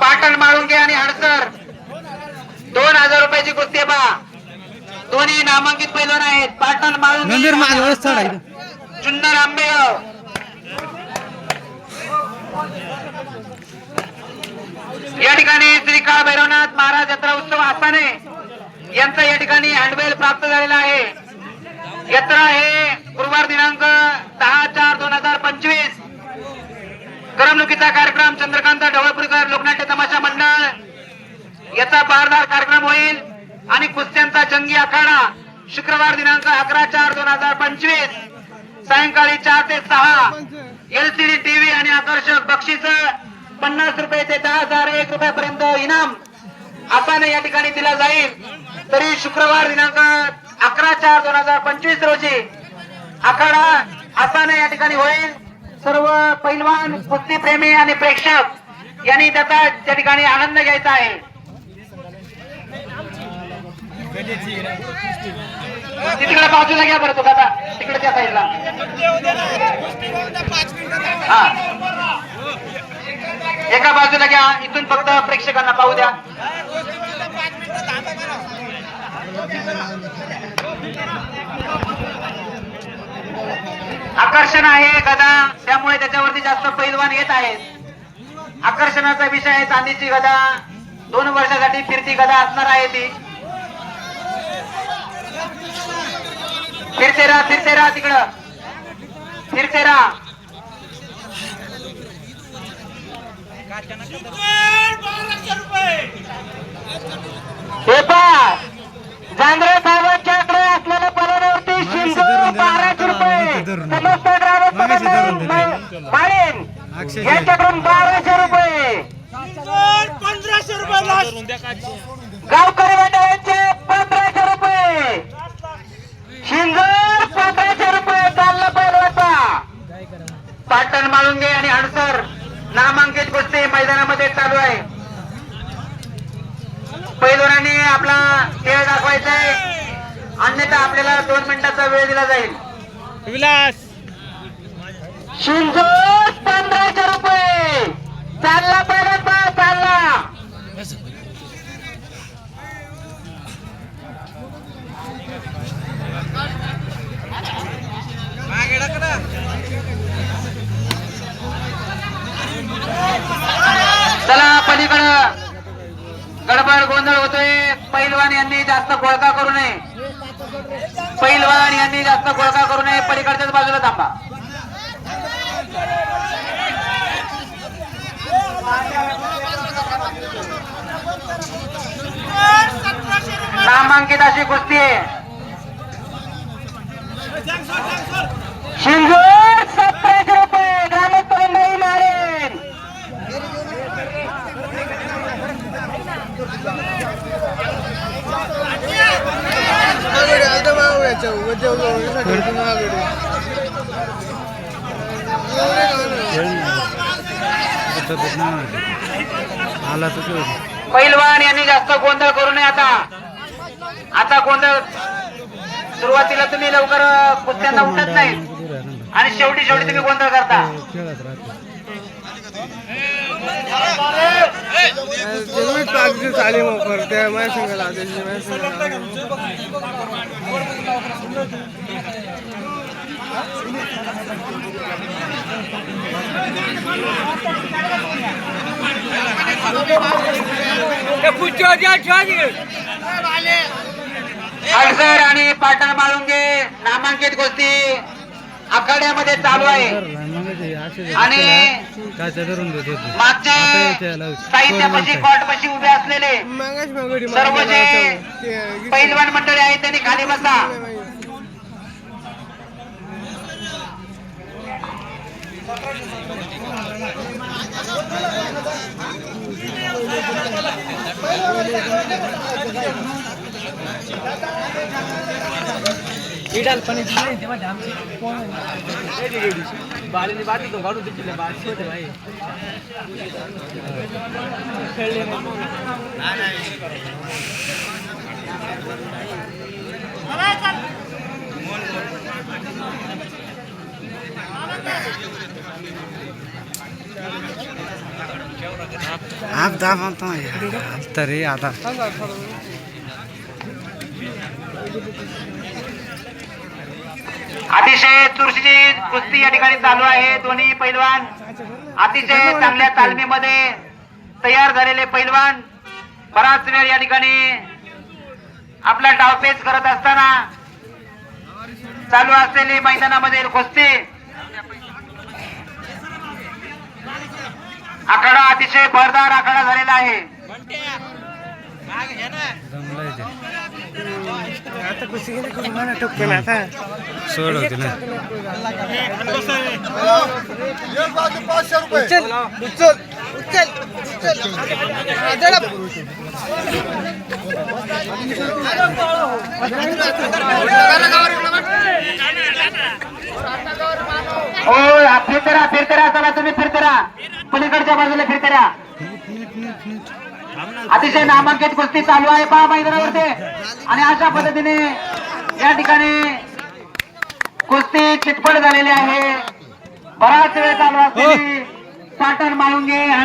पाटण माळुंगे आणि हडसर. दोन हजार रुपयाची कुस्ती बा. दोन्ही नामांकित पैलवान आहेत. पाटण माळुंगे जुन्नर आंबेगाव. या ठिकाणी श्री काळ भैरवनाथ महाराज यात्रा उत्सव आसाने यांचा या ठिकाणी हँडबेल प्राप्त झालेला आहे. यात्रा हे गुरुवार दिनांक दहा चार दोन हजार पंचवीस करमणुकीचा कार्यक्रम चंद्रकांत याचा पारदार कार्यक्रम होईल. आणि कुस्त्यांचा जंगी आखाडा शुक्रवार दिनांक अकरा चार दोन हजार पंचवीस सायंकाळी चार ते सहा एलसीडी टीव्ही आणि आकर्षक बक्षीस पन्नास रुपये ते दहा हजार एक रुपयापर्यंत इनाम आसाने या ठिकाणी दिला जाईल. तरी शुक्रवार दिनांक अकरा चार दोन हजार पंचवीस रोजी आखाडा आसाने या ठिकाणी होईल. सर्व पैलवान कुस्ती प्रेमी आणि प्रेक्षक यांनी त्याचा त्या ठिकाणी आनंद घ्यायचा आहे. तिकडे बाजूला घ्या बरं तो दादा तिकडच्या साईडला. हा. एका बाजूला घ्या. इथून फक्त प्रेक्षकांना पाहू द्या. आकर्षण आहे गदा. त्यामुळे त्याच्यावरती जास्त पैलवान येत आहेत. आकर्षणाचा विषय आहे चांदीची गदा. दोन वर्षासाठी फिरती गदा असणार आहे ती. फिरते राहा तिकडं. हे पहा. जांभळे साहेबांच्याकडे असलेल्या पलावरती शिंदे बाराशे रुपये. समस्त ग्रामस्थ यांच्याकडून बाराशे रुपये. पंधराशे रुपये गावकरी मंडळाचे पंधराशे रुपये. शिंगर पंधराशे रुपये चाललं पहिलं होता पाटण माळुंगे आणि हडसर नामांकित कुस्ती मैदानामध्ये चालू आहे. पैलवानांनी आपला खेळ दाखवायचा आहे अन्यथा आपल्याला दोन मिनिटाचा वेळ दिला जाईल. विलास. शिंजोर पंधराशे रुपये. चालला पहिल्यांदा चालला. गडबड गोंधळ होतोय. पैलवान यांनी जास्त गोळका करू नये. पैलवान यांनी जास्त गोळका करू नये. पलीकडच्याच बाजूला थांबा. नामांकित अशी कुस्ती आहे शिंगोर सतराशे रुपये ग्रामस्थ मंडळी मारेन आला तर तो. पैलवान यांनी जास्त गोंधळ करू नये आता. आता गोंधळ सुरुवातीला तुम्ही लवकर अं, कुस्त्यांना उठत नाही? आणि शेवटी शेवटी तुम्ही गोंधळ करता. खेळत राहते जरूर पाच आले मग परत त्या माझ्या संघाला त्याची माझ्या संघाला अडसर आणि पाटण माळुंगे नामांकित गोष्टी आखाड्यामध्ये चालू आहे. आणि मागचे साहित्य म्हणजे पशी पशी उभे असलेले सर्व जे पहिलवान मंडळी आहेत त्यांनी खाली बसा. ઈડાલ પણ જીલે તેમાં ધામ છે કોણ એ જગ્યાએ છે બાલીની વાત તો ઘણું થઈ એટલે વાત છે ભાઈ? ખેલે ના ના હવે ચાલ મોલ મોલ आप दाम तो यार आप तरे आधा अतिशय चुरशीची कुस्ती या ठिकाणी चालू आहे. दोन्ही पैलवान अतिशय चांगल्या तालमीमध्ये तयार झालेले पैलवान बराच वेळ या ठिकाणी आपला डावपेच करत असताना चालू असलेली मैदानामध्ये कुस्ती. आखाडा अतिशय भरदार आखाडा झालेला आहे. आता कुस्ती गेली करून मला टोकते ना आता सोड होती ना. उचल उचल उचल फिरते राहा फिरते राहा चला तुम्ही फिरते राहा पलीकडच्या बाजूला फिरते राहा अतिशय नामांकित कुस्ती चालू आहे पहा मैदानावरती. आणि अशा पद्धतीने या ठिकाणी कुस्ती चितपट झालेली आहे. बराच वेळ चालू असलेली साटन माळुंगे